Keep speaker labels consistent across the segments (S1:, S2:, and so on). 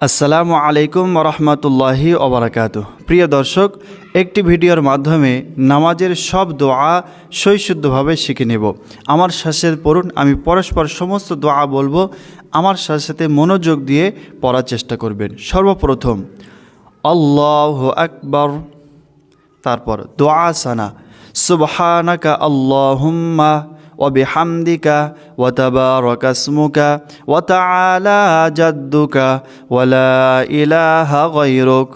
S1: আসসালামু আলাইকুম রহমতুল্লাহি ওবরাকাত প্রিয় দর্শক, একটি ভিডিওর মাধ্যমে নামাজের সব দোয়া সৈশুদ্ধভাবে শিখে নেব। আমার শ্বাসের পড়ুন, আমি পরস্পর সমস্ত দোয়া বলব। আমার সাথে মনোযোগ দিয়ে পড়ার চেষ্টা করবেন। সর্বপ্রথম, আল্লাহ আকবর। তারপর, দোয়া সানা। সুবহানাকা আল্লাহুম্মা। وبحمدك وتبارك اسمك وتعالى جدك ولا إله غيرك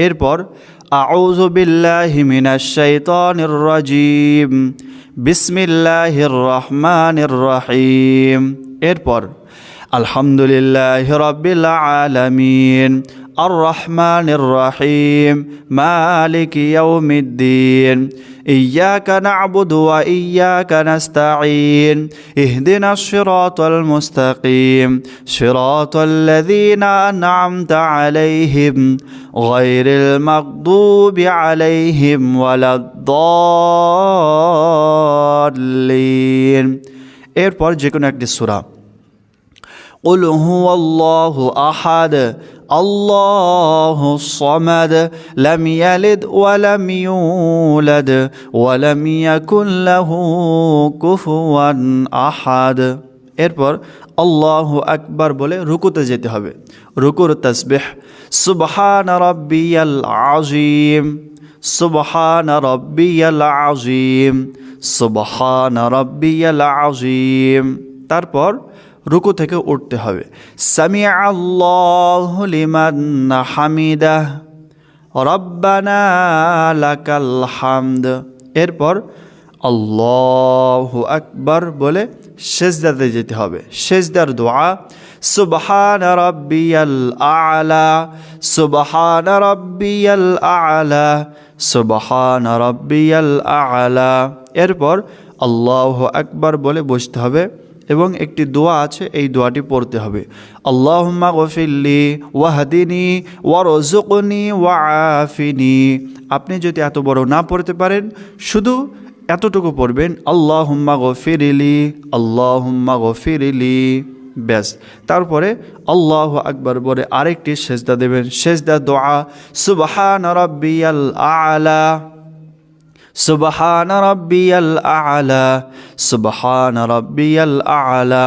S1: إربر أعوذ بالله من الشيطان الرجيم بسم الله الرحمن الرحيم إربر الحمد لله رب العالمين الرحمن الرحيم مالك يوم الدين إياك نعبد وإياك نستعين اهدنا الصراط المستقيم صراط الذين أنعمت عليهم غير المغضوب عليهم ولا الضالين এরপর যে কোনো একটি সূরা قل هو الله احد الله الصمد لم يلد ولم يولد ولم يكن له كفوا احد এরপর আল্লাহ আকবার বলে রুকুতে যেতে হবে রুকুর তসবিহ সুবহান রব্বিয়াল আজিম সুবহান রব্বিয়াল আজিম সুবহান রব্বিয়াল আজিম তারপর রুকু থেকে উঠতে হবে। রব্বানা হামদ। এরপর আল্লাহ আকবার বলে সেজদাতে যেতে হবে। সেজদার দোয়া, সুবহান রব্বিয়াল আলা, সুবহান রব্বিয়াল আলা, সুবহান রব্বিয়াল আলা। এরপর আল্লাহ আকবার বলে বসতে হবে। এবং একটি দোয়া আছে, এই দোয়াটি পড়তে হবে। আল্লাহুম্মা গফিল্লি ওয়াহাদিনী ওয়ারজুকনি ওয়াফিনি আপনি যদি এত বড় না পড়তে পারেন, শুধু এতটুকু পড়বেন, আল্লাহুম্মা গফিরিলি আল্লাহুম্মা গফিরিলি। ব্যাস। তারপরে আল্লাহ আকবর বলে আরেকটি সেজদা দেবেন। সেজদা দোয়া, সুবহান রব্বিয়াল আলা। সুবহান রব্বিয়াল আলা, সুবহান রব্বিয়াল আলা।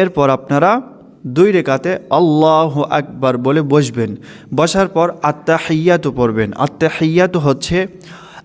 S1: এরপর আপনারা দুই রেখাতে আল্লাহ আকবার বলে বসবেন। বসার পর আত্মাহিয়াতু পড়বেন। আত্মাহিয়াতু হচ্ছে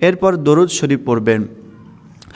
S1: এরপর দরুদ শরীফ পড়বেন।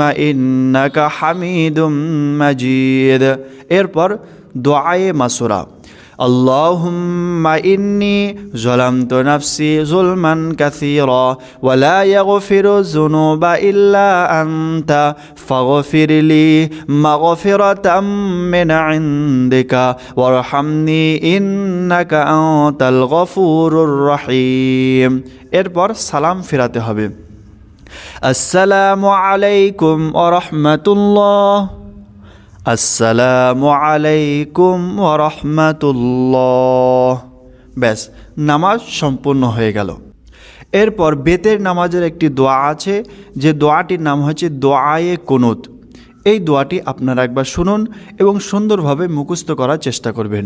S1: إنك حميد مجيد এরপর দোয়ায়ে মাসুরা اللهم إني ظلمت نفسي ظلما كثيرا ولا يغفر الذنوب إلا أنت فاغفر لي مغفرة من عندك وارحمني إنك أنت الغفور الرحيم এরপর সালাম ফেরাতে হবে আসসালামু আলাইকুম ওয়া রাহমাতুল্লাহ। আসসালামু আলাইকুম ওরহমতুল্লাহ ব্যাস, নামাজ সম্পূর্ণ হয়ে গেল। এরপর বেতের নামাজের একটি দোয়া আছে, যে দোয়াটির নাম হচ্ছে দোয়ায়ে কুনুত। এই দোয়াটি আপনারা একবার শুনুন এবং সুন্দরভাবে মুখস্থ করার চেষ্টা করবেন।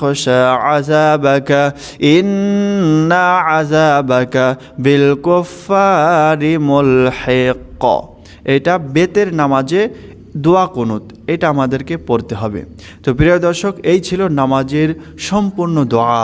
S1: ونخشى عذابك إن عذابك بالكفار ملحق এটা বেতের নামাজে দোয়া কুনুত, এটা আমাদেরকে পড়তে হবে। তো প্রিয় দর্শক, এই ছিল নামাজের সম্পূর্ণ দোয়া।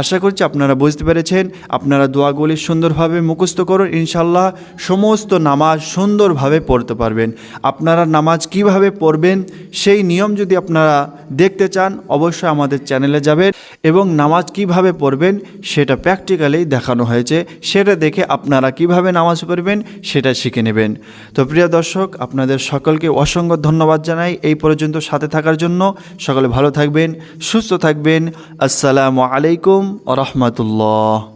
S1: আশা করছি আপনারা বুঝতে পেরেছেন, আপনারা দোয়াগুলি সুন্দরভাবে মুখস্থ করুন ইনশাল্লাহ সমস্ত নামাজ সুন্দরভাবে পড়তে পারবেন। আপনারা নামাজ কীভাবে পড়বেন, সেই নিয়ম যদি আপনারা দেখতে চান, অবশ্যই আমাদের চ্যানেলে যাবেন। এবং নামাজ কীভাবে পড়বেন সেটা প্র্যাকটিক্যালি দেখানো হয়েছে। সেটা দেখে আপনারা কীভাবে নামাজ পড়বেন সেটা শিখে নেবেন। তো প্রিয় দর্শক, আপনাদের সকলকে অসংখ্য ধন্যবাদ জানাই এই পর্যন্ত সাথে থাকার জন্য। সকলে ভালো থাকবেন, সুস্থ থাকবেন। আসসালামু আলাইকুম রহমতুল্লাহ।